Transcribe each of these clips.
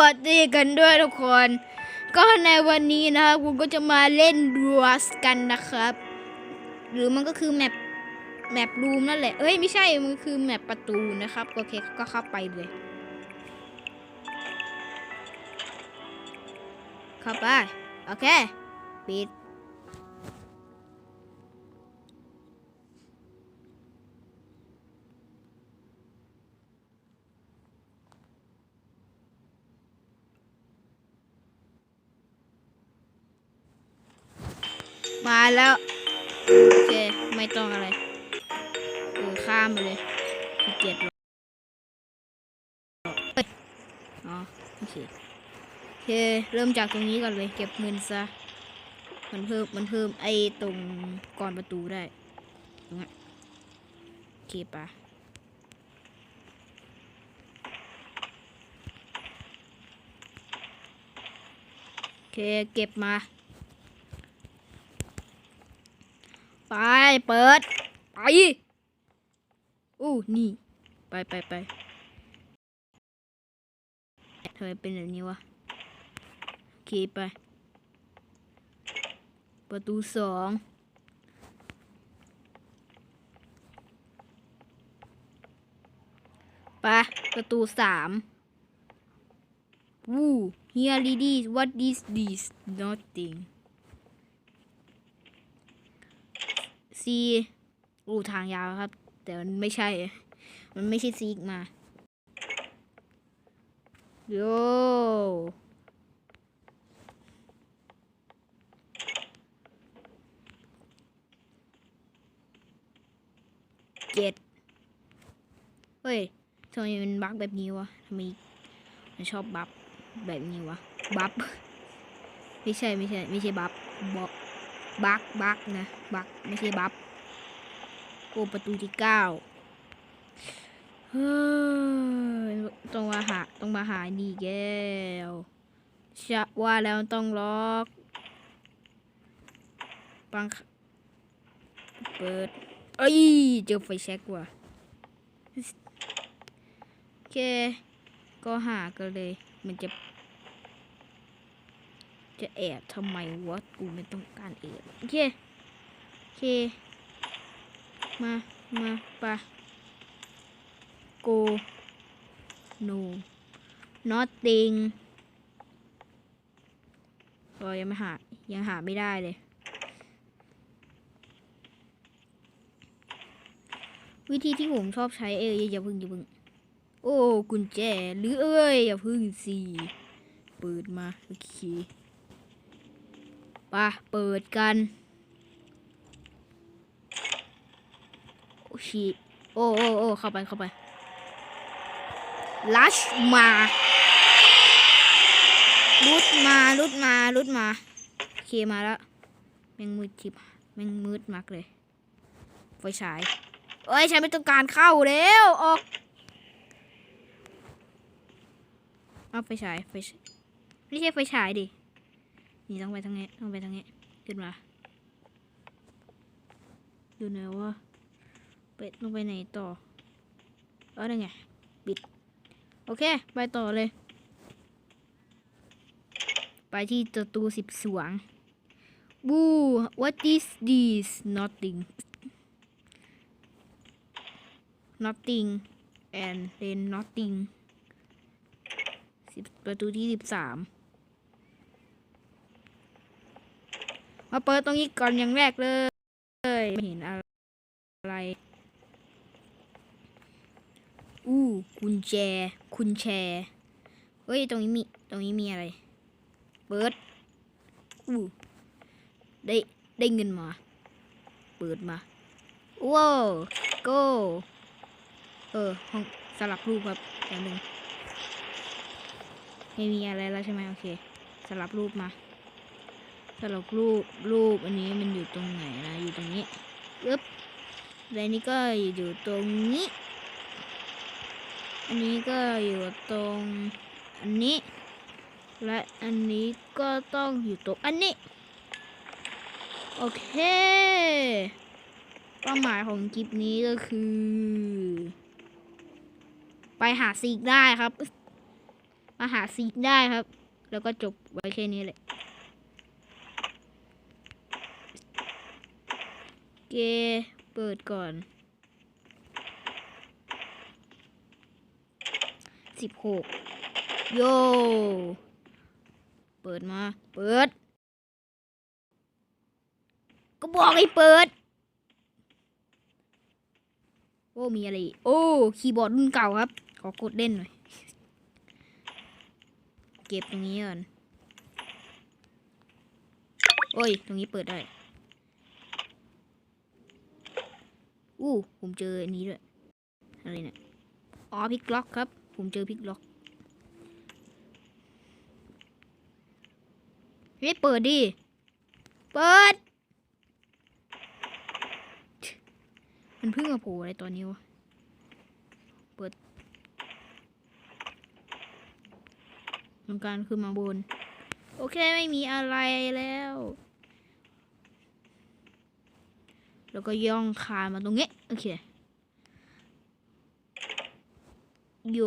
วัสดีกันด้วยทุกคน ก็ในวันนี้นะครับคุณก็จะมาเล่นดัวสกันนะครับ หรือมันก็คือแมปแมปรูมนั่นแหละ เอ้ยไม่ใช่ มันคือแมปประตูนะครับ โอเคก็เข้าไปเลย เข้าไป โอเค ปิด มาแล้ว โอเค ไม่ต้องอะไรเออข้ามไปเลยขี้เกียจรออ๋อโอเคโอเค เริ่มจากตรงนี้ก่อนเลย เก็บเงินซะ มันเพิ่ม มันเพิ่มไอ้ตรงก่อนประตูได้ตรงนั้นโอเคปะโอเค เก็บมา ไป เปิด ไปอู้นี่ ไปไปไปทำไมเป็นแบบนี้วะ โอเค ไป ประตูสองไปประตูสามวู้ here it is what is this nothing ซีโอ้ทางยาวครับ แต่มันไม่ใช่ มันไม่ใช่ซีกมาโยเจ็ดเฮ้ยทำไมมันบักแบบนี้วะทำไมมันชอบบัฟแบบนี้วะ บัฟไม่ใช่ไม่ใช่ ไม่ใช่บัฟบ บักบักนะบักไม่ใช่บัฟโอ้ประตูที่เก้าเฮ้ยต้องมาหาต้องมาหานี่แก้วชะว่าแล้วต้องล็อกปังเปิดเอ้ยเจอไฟแช็กว่ะโอเค ก็หากันเลย มันจะ จะแอบทำไมวะกูไม่ต้องการแอบโอเคโอเค มามาปะ go no nothing ก็ยังไม่หา ยังหาไม่ได้เลย วิธีที่ผมชอบใช้เอ้ยอย่าพึ่งอย่าพึ่ง โอ้ กุญแจ หรือเอ้ย อย่าพึ่งสิ เปิดมา โอเค ปะเปิดกัน โอ้ชีโอ้โอ้โอ้เข้าไปเข้าไปลัชมาลุดมาลุดมาลุดมาโอเคมาแล้วแมงมืดจิบแมงมืดมากเลยไฟฉายเอ้ยฉันไม่ต้องการเข้าแล้วออกเอาไฟฉายไฟไม่ใช่ไฟฉายดิ นี่ต้องไปทางนี้ต้องไปทางนี้ขึ้นมาดูหน่อยว่าไปต้องไปไหนต่อเออนั่นไงปิด โอเค ไปต่อเลย ไปที่ประตูสิบสวงบู what is this nothing nothing and then nothing สิบประตูที่สิบสาม มาเปิดตรงนี้ก่อนอย่างแรกเลย ไม่เห็นอะไร อู้กุญแจคุณแชเฮ้ย ตรงนี้มี ตรงนี้มีอะไร เปิด อู้ ได้ ได้เงินมา เปิดมา ว้าว go เออ ห้องสลับรูปครับอย่างหนึ่งไม่มีอะไรแล้วใช่ไหมโอเค สลับรูปมา สลับรูปรูปอันนี้มันอยู่ตรงไหนนะอยู่ตรงนี้อึ๊บแล้วอันนี้ก็อยู่ตรงนี้ อันนี้ก็อยู่ตรงอันนี้ และอันนี้ก็ต้องอยู่ตรงอันนี้ โอเคเป้าหมายของคลิปนี้ก็คือ ไปหาซีกได้ครับ มาหาซีกได้ครับ แล้วก็จบไว้แค่นี้แหละ เกเปิดก่อนสิบหกโย เปิดมา เปิด ก็บอกให้เปิด โอ้ มีอะไร โอ้ คีย์บอร์ดรุ่นเก่าครับ ขอกดเล่นหน่อย เก็บตรงนี้ก่อน โอ้ย ตรงนี้เปิดได้ อู้ผมเจออันนี้ด้วยอะไรเนี่ยอ๋อพิกล็อกครับ ผมเจอพิกล็อกเฮ้ยเปิดดิ เปิด มันเพิ่งมาโผล่อะไรตอนนี้วะ เปิดทำการขึ้นมาบน โอเคไม่มีอะไรแล้ว แล้วก็ย่องคานมาตรงนี้ โอเค โย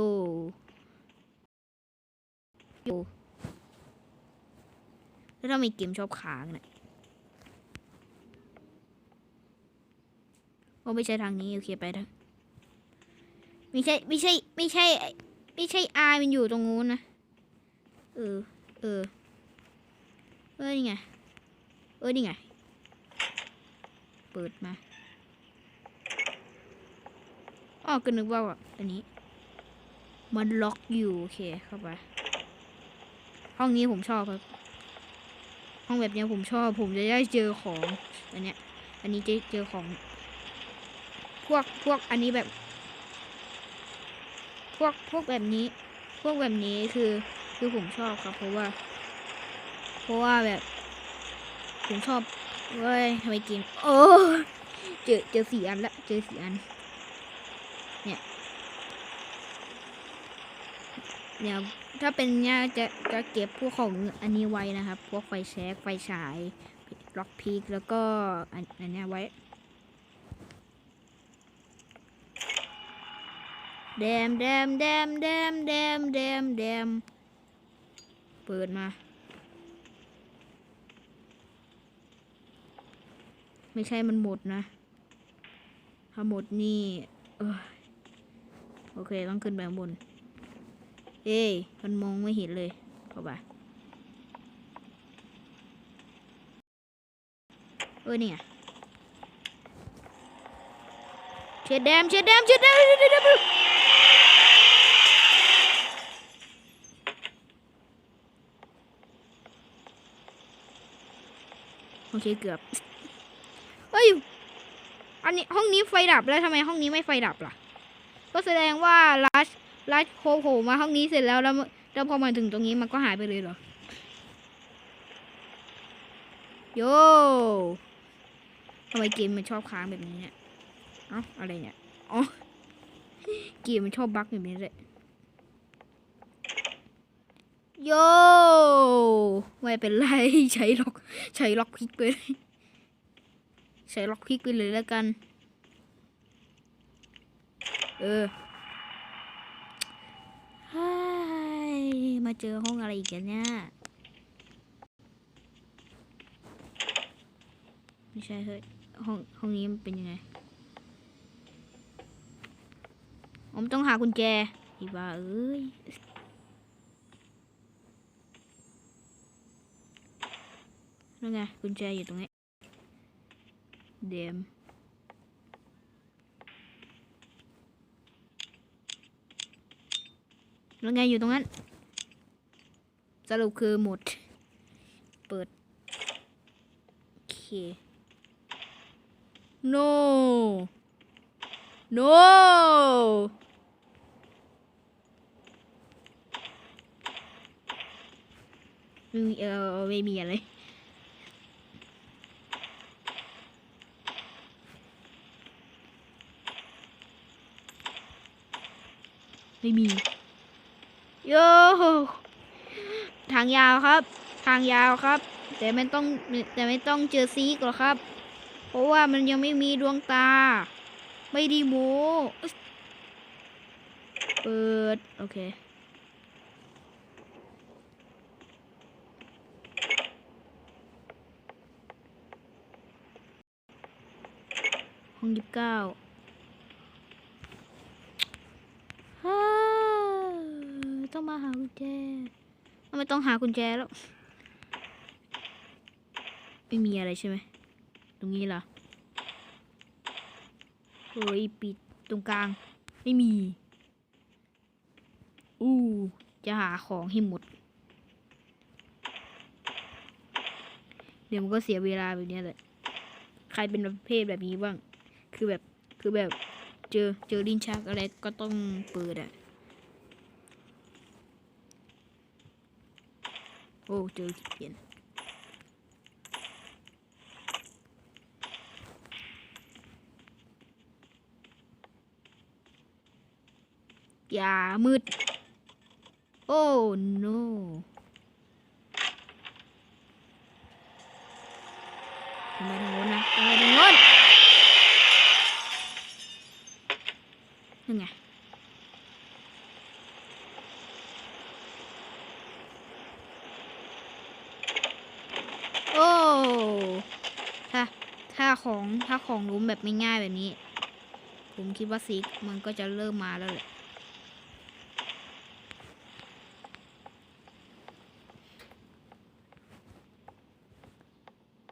โย แล้วทำไมเกมชอบค้างเนี่ยโอไม่ใช่ทางนี้ โอเคไปทางไม่ใช่ไม่ใช่ไม่ใช่ไม่ใช่อามันอยู่ตรงนู้นนะ เออ เออ เออนี่ไง เออนี่ไง เปิดมาอ๋อก็นึกว่าอันนี้ มันล็อกอยู่โอเคเข้าไป ห้องนี้ผมชอบครับ ห้องแบบเนี้ยผมชอบ ผมจะได้เจอของอันเนี้ย อันนี้จะเจอของ พวกพวกอันนี้แบบ พวกพวกแบบนี้ พวกแบบนี้คือ คือผมชอบครับ เพราะว่า เพราะว่าแบบ ผมชอบ เว้ยทำไมเกมโอ้เจอเจอสี่อันละเจอสี่อัน เนี่ยเนี่ยวถ้าเป็นเนี่ยจะจะเก็บพวกของอันนี้ไว้นะครับ พวกไฟแช็กไฟฉายล็อกพีกแล้วก็อันอันนี้ไว้แดมแดมแดมแดมแดมแดมแดมเปิดมา ไม่ใช่มันหมดนะ ถ้าหมดนี่เออโอเค ต้องขึ้นไปบน เอ้ย มันมองไม่เห็นเลยเข้าไปเออเนี่ยเช็ดแดมเช็ดแดมเช็ดแดมเช็ดแดมโอเคเกือบ นนี้ห้องนี้ไฟดับแล้วทำไมห้องนี้ไม่ไฟดับล่ะ ก็แสดงว่าลัชลัชโผล่มาห้องนี้เสร็จแล้วแล้วแล้วพอมาถึงตรงนี้มันก็หายไปเลยเหรอ โยทำไมเกมมันชอบค้างแบบนี้เนี่ย เอ้าอะไรเนี่ย อ๋อ เกมมันชอบบั๊กแบบนี้เลยโยไม่เป็นไรใช้ล็อกใช้ล็อกคลิกไปเลยใช้ล็อกคลิกไปเลยแล้วกัน เออเฮ้มาเจอห้องอะไรอีกกันเนี่ยไม่ใช่เฮ้ยห้องห้องนี้มันเป็นยังไงผมต้องหากุญแจอีบ้าเอ้ยนั่นไงกุญแจอยู่ตรงนี้เดม แล้วไงอยู่ตรงนั้น สรุปคือหมด เปิด โอเค no no ไม่มีเออไม่มีอะไรไม่มี โยทางยาวครับ ทางยาวครับ แต่ไม่ต้องแต่ไม่ต้องเจอซีกหรอกครับ เพราะว่ามันยังไม่มีดวงตา ไม่ดีหมูเปิด โอเคห้องยี่สิบเก้า มาหากุญแจไม่ต้องหากุญแจแล้ว ไม่มีอะไรใช่ไหม ตรงนี้ล่ะเฮ้ยปิดตรงกลาง ไม่มี อู้ จะหาของให้หมด เดี๋ยวมันก็เสียเวลาแบบเนี้ยแหละ ใครเป็นประเภทแบบนี้บ้าง คือแบบ คือแบบ เจอ เจอลิ้นชักอะไรก็ต้องเปิดอะ อ้เจอที่เปลี่ยนอย่ามืด โอ้ no ทำไมทางโน้นนะทำไมทางโน้นนั่นไง โอ้ ถ้า ถ้าของถ้าของลุ้มแบบไม่ง่ายแบบนี้ ผมคิดว่าซิกมันก็จะเริ่มมาแล้วแหละ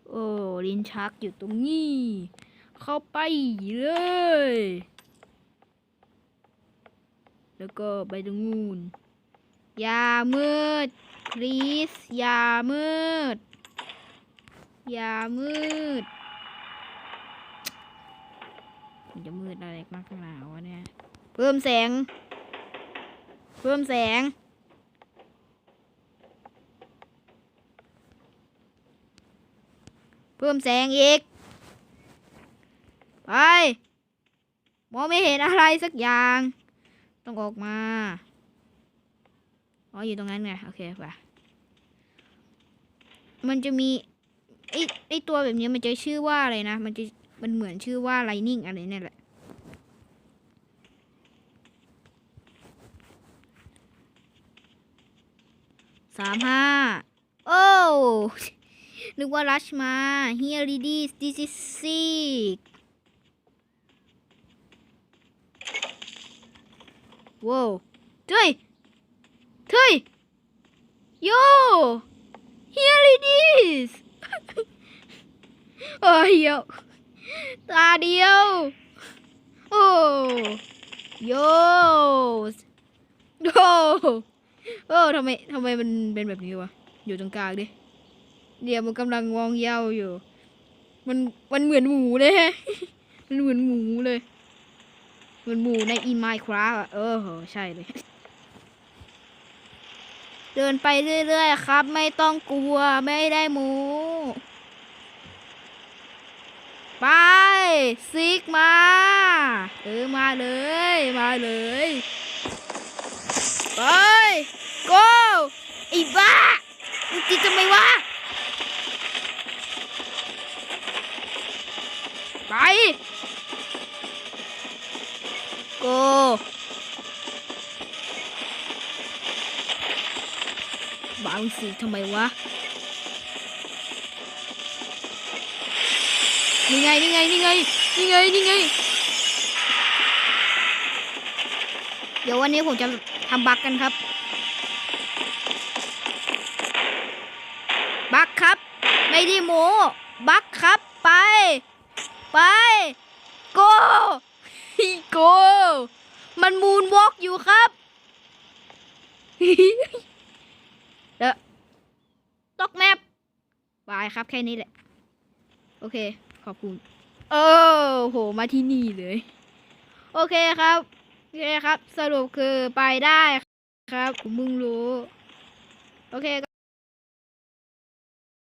โอ้ลิ้นชักอยู่ตรงนี้ เข้าไปเลย แล้วก็ไปตรงนู้นอย่ามืด please อย่ามืดอย่ามืด มันจะมืดอะไรมากขนาดวะเนี่ย เพิ่มแสง เพิ่มแสง เพิ่มแสงอีก ไป มองไม่เห็นอะไรสักอย่าง ต้องออกมา อ๋อ อยู่ตรงนั้นไง โอเคไปมันจะมีไอไอตัวแบบนี้มันจะชื่อว่าอะไรนะ มันจะ มันเหมือนชื่อว่า Lightning อะไรเนี่ยแหละ สามห้า โอ้ นึกว่ารัชมา here it is this is sick ว้าวเฮ้ยเฮ้ยโย here it is โอ้ยโย ตาเดียว โอ้โยโยโอ้ทำไมทำไมมันเป็นแบบนี้วะ อยู่ตรงกลางดิ เดี๋ยวมันกำลังมองเย้าอยู่ มันมันเหมือนหมูเลยฮะ มันเหมือนหมูเลย เหมือนหมูในอีไมคราฟอะเออใช่เลย เดินไปเรื่อยๆครับ ไม่ต้องกลัวไม่ได้หมู ไปซิกมา เออมาเลย มาเลยไปโกไอ้บ้ามึงจิตทำไมวะไปโกบางสิทำไมวะ นี่ไงนี่ไงนี่ไงนี่ไงนี่ไง เดี๋ยววันนี้ผมจะทำบักกันครับ บักครับ ไม่ได้โมบักครับไป ไป โกโกมันมูนวอล์กอยู่ครับเด้อะตกแมปบายครับแค่นี้แหละ โอเค อบคุณ เออโห มาที่นี่เลย โอเคครับ โอเคครับ สรุปคือไปได้ครับผมมึงรู้ โอเค